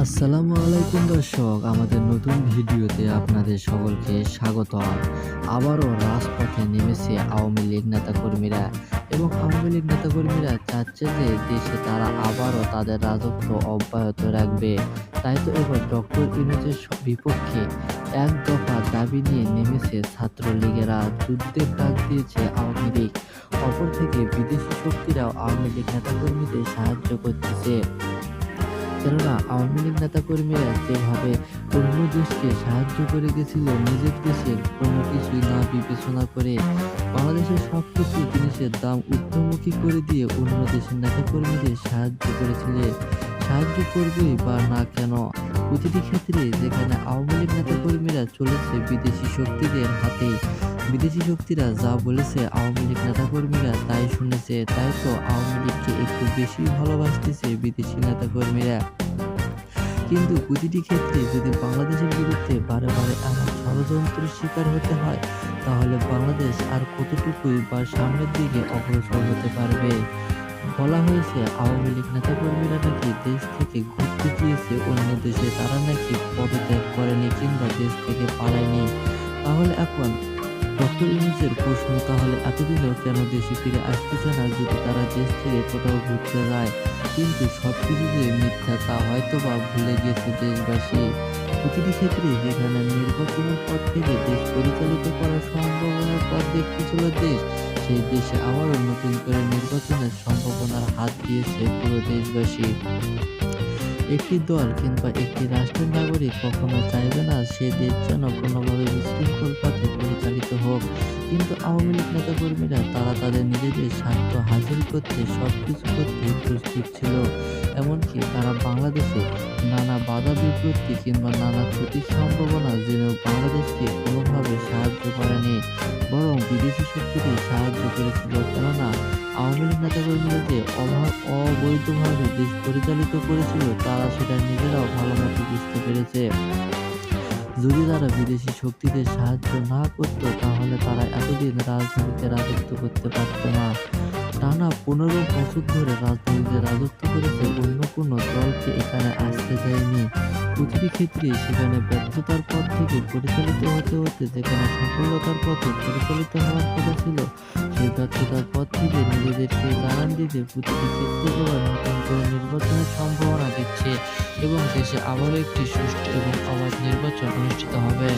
আসসালামু আলাইকুম দর্শক, আমাদের নতুন ভিডিওতে আপনাদের সকলকে স্বাগত আবারও রাজপথে নেমেছে আওয়ামী লীগ নেতাকর্মীরা এবং আওয়ামী লীগ নেতাকর্মীরা চাচ্ছে যে দেশে তারা আবারও তাদের রাজত্ব অব্যাহত রাখবে। তাই তো এবার ডক্টর ইউনুসের বিপক্ষে এক দফা দাবি নিয়ে নেমেছে ছাত্রলীগেরা। যুদ্ধের ডাক দিয়েছে আওয়ামী লীগ। অপর থেকে বিদেশি শক্তিরাও আওয়ামী লীগ নেতাকর্মীদের সাহায্য করতেছে। কেননা আওয়ামী লীগ নেতাকর্মীরা যেভাবে অন্য দেশকে সাহায্য করে গেছিল, নিজের দেশের কোনো কিছুই না বিবেচনা করে বাংলাদেশের সব কিছু জিনিসের দাম ঊর্ধ্বমুখী করে দিয়ে অন্য দেশের নেতাকর্মীদের সাহায্য করেছিল। সাহায্য করবেই বা না কেন? প্রতিটি ক্ষেত্রে যেখানে আওয়ামী লীগ নেতাকর্মীরা চলেছে, বিদেশি শক্তিদের হাতে। বিদেশি শক্তিরা যা বলেছে আওয়ামী লীগ নেতাকর্মীরা তাই শুনেছে, তাই তো আওয়ামী লীগকে একটু বেশি ভালোবাসতেছে বিদেশি নেতাকর্মীরা কিন্তু প্রতিটি ক্ষেত্রে যদি বাংলাদেশের বিরুদ্ধে বারে বারে এমন ষড়যন্ত্রের শিকার হতে হয়, তাহলে বাংলাদেশ আর কতটুকুই বা সামনের দিকে অগ্রসর হতে পারবে? বলা হয়েছে, আওয়ামী লীগ নেতাকর্মীরা নাকি দেশ থেকে ঘুরতে গিয়েছে, অন্য দেশে তারা নাকি পদত্যাগ করেনি কিংবা দেশ থেকে পালায়নি। তাহলে এখন ডক্টর ইউনুসের প্রশ্ন, তাহলে এতদিনও কেন দেশে ফিরে আসতেছে না যদি তারা দেশ থেকে কোথাও ঘুরতে যায়? কিন্তু সবকিছু যে মিথ্যা তা হয়তো বা ভুলে গেছে দেশবাসী। প্রতিটি ক্ষেত্রে যেখানে নির্বাচনের পর থেকে দেশ পরিচালিত করার সম্ভাবনার পর দেখতেছিল দেশ। সেই দেশে আবারও নতুন করে নির্বাচনের হাত দিয়েছে পুরো দেশবাসী। একটি দল কিংবা একটি রাষ্ট্রের নাগরিক কখনো চাইবে না সে দেশ যেন কোনোভাবে বিশৃঙ্খল পথে পরিচালিত হোক। কিন্তু আওয়ামী লীগ নেতাকর্মীরা তারা তাদের নিজেদের স্বার্থ হাজির করতে সব কিছু করতে প্রস্তুত ছিল। এমনকি তারা বাংলাদেশে নানা বাধা বিপত্তি কিংবা নানা ক্ষতির সম্ভাবনা জেনেও বাংলাদেশকে কোনোভাবে সাহায্য করেনি। বরং বিদেশি শক্তিকে সাহায্য করেছিল কেননা আওয়ামী লীগ নেতাকর্মীরা যে অভাব অবৈধভাবে দেশ পরিচালিত করেছিল, তারা সেটা নিজেরাও ভালো মতো বুঝতে পেরেছে। যদি তারা বিদেশি শক্তিদের সাহায্য না করতো, তাহলে তারা এতদিন রাজনীতিতে রাজত্ব করতে পারতো না। টানা পনেরো বছর ধরে রাজনীতিতে রাজত্ব করেছে অন্য কোনো দলকে এখানে আসতে দেয়নি। প্রতিটি ক্ষেত্রে সেখানে ব্যর্থতার পথ থেকে পরিচালিত হতে হতে যেখানে সফলতার পথে পরিচালিত হওয়ার কথা ছিল, সেই ব্যর্থতার পথ থেকে নিজেদেরকে জানান দিতে প্রতিটি ক্ষেত্রে এবার নতুন করে নির্বাচনের সম্ভাবনা দিচ্ছে এবং দেশে আবারও একটি সুষ্ঠু এবং অবাধ নির্বাচন অনুষ্ঠিত হবে।